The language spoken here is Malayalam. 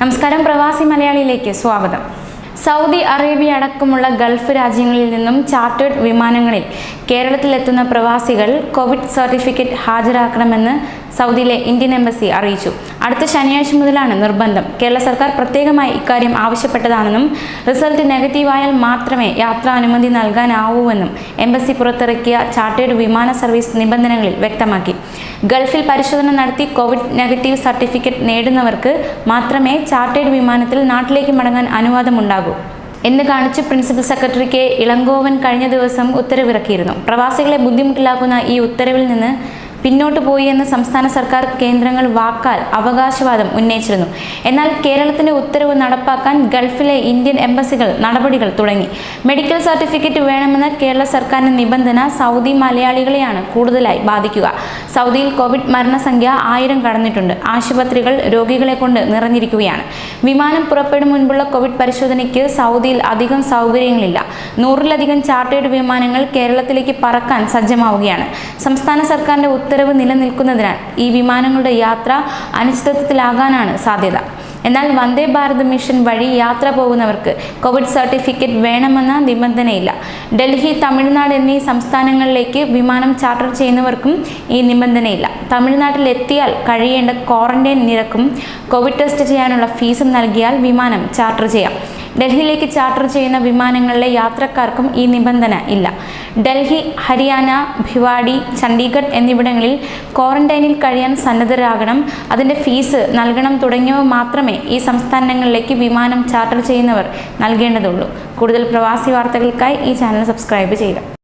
നമസ്കാരം പ്രവാസി മലയാളിയിലേക്ക് സ്വാഗതം. സൗദി അറേബ്യ അടക്കമുള്ള ഗൾഫ് രാജ്യങ്ങളിൽ നിന്നും ചാർട്ടേഡ് വിമാനങ്ങളിൽ കേരളത്തിലെത്തുന്ന പ്രവാസികൾ കോവിഡ് സർട്ടിഫിക്കറ്റ് ഹാജരാക്കണമെന്ന് സൗദിയിലെ ഇന്ത്യൻ എംബസി അറിയിച്ചു. അടുത്ത ശനിയാഴ്ച മുതലാണ് നിർബന്ധം. കേരള സർക്കാർ പ്രത്യേകമായി ഇക്കാര്യം ആവശ്യപ്പെട്ടതാണെന്നും റിസൾട്ട് നെഗറ്റീവായാൽ മാത്രമേ യാത്രാ അനുമതി നൽകാനാവൂവെന്നും എംബസി പുറത്തിറക്കിയ ചാർട്ടേഡ് വിമാന സർവീസ് നിബന്ധനകളിൽ വ്യക്തമാക്കി. ഗൾഫിൽ പരിശോധന നടത്തി കോവിഡ് നെഗറ്റീവ് സർട്ടിഫിക്കറ്റ് നേടുന്നവർക്ക് മാത്രമേ ചാർട്ടേഡ് വിമാനത്തിൽ നാട്ടിലേക്ക് മടങ്ങാൻ അനുവാദമുണ്ടാകൂ. എന്ന് കാണിച്ച് പ്രിൻസിപ്പൽ സെക്രട്ടറി കെ ഇളങ്കോവൻ കഴിഞ്ഞ ദിവസം ഉത്തരവിറക്കിയിരുന്നു. പ്രവാസികളെ ബുദ്ധിമുട്ടിലാക്കുന്ന ഈ ഉത്തരവിൽ നിന്ന് പിന്നോട്ട് പോയി എന്ന് സംസ്ഥാന സർക്കാർ കേന്ദ്രങ്ങൾ വാക്കാൽ അവകാശവാദം ഉന്നയിച്ചിരുന്നു. എന്നാൽ കേരളത്തിന്റെ ഉത്തരവ് നടപ്പാക്കാൻ ഗൾഫിലെ ഇന്ത്യൻ എംബസികൾ നടപടികൾ തുടങ്ങി. മെഡിക്കൽ സർട്ടിഫിക്കറ്റ് വേണമെന്ന കേരള സർക്കാരിന്റെ നിബന്ധന സൗദി മലയാളികളെയാണ് കൂടുതലായി ബാധിക്കുക. സൗദിയിൽ കോവിഡ് മരണസംഖ്യ ആയിരം കടന്നിട്ടുണ്ട്. ആശുപത്രികൾ രോഗികളെ കൊണ്ട് നിറഞ്ഞിരിക്കുകയാണ്. വിമാനം പുറപ്പെടും മുൻപുള്ള കോവിഡ് പരിശോധനയ്ക്ക് സൗദിയിൽ അധികം സൗകര്യങ്ങളില്ല. നൂറിലധികം ചാർട്ടേഡ് വിമാനങ്ങൾ കേരളത്തിലേക്ക് പറക്കാൻ സജ്ജമാവുകയാണ്. സംസ്ഥാന സർക്കാരിന്റെ ഉത്തരവ് നിലനിൽക്കുന്നതിനാൽ ഈ വിമാനങ്ങളുടെ യാത്ര അനിശ്ചിതത്വത്തിലാകാനാണ് സാധ്യത. എന്നാൽ വന്ദേ ഭാരത് മിഷൻ വഴി യാത്ര പോകുന്നവർക്ക് കോവിഡ് സർട്ടിഫിക്കറ്റ് വേണമെന്ന നിബന്ധനയില്ല. ഡൽഹി തമിഴ്നാട് എന്നീ സംസ്ഥാനങ്ങളിലേക്ക് വിമാനം ചാർട്ടർ ചെയ്യുന്നവർക്കും ഈ നിബന്ധനയില്ല. തമിഴ്നാട്ടിലെത്തിയാൽ കഴിയേണ്ട ക്വാറന്റൈൻ നിരക്കും കോവിഡ് ടെസ്റ്റ് ചെയ്യാനുള്ള ഫീസും നൽകിയാൽ വിമാനം ചാർട്ടർ ചെയ്യാം. ഡൽഹിയിലേക്ക് ചാർട്ടർ ചെയ്യുന്ന വിമാനങ്ങളിലെ യാത്രക്കാർക്കും ഈ നിബന്ധന ഇല്ല. ഡൽഹി ഹരിയാന ഭിവാഡി ചണ്ഡീഗഡ് എന്നിവിടങ്ങളിൽ ക്വാറന്റൈനിൽ കഴിയാൻ സന്നദ്ധരാകണം. അതിന്റെ ഫീസ് നൽകണം തുടങ്ങിയവ മാത്രമേ ഈ സംസ്ഥാനങ്ങളിലേക്ക് വിമാനം ചാർട്ടർ ചെയ്യുന്നവർ നൽകേണ്ടതുള്ളൂ. കൂടുതൽ പ്രവാസി വാർത്തകൾക്കായി ഈ ചാനൽ സബ്സ്ക്രൈബ് ചെയ്യുക.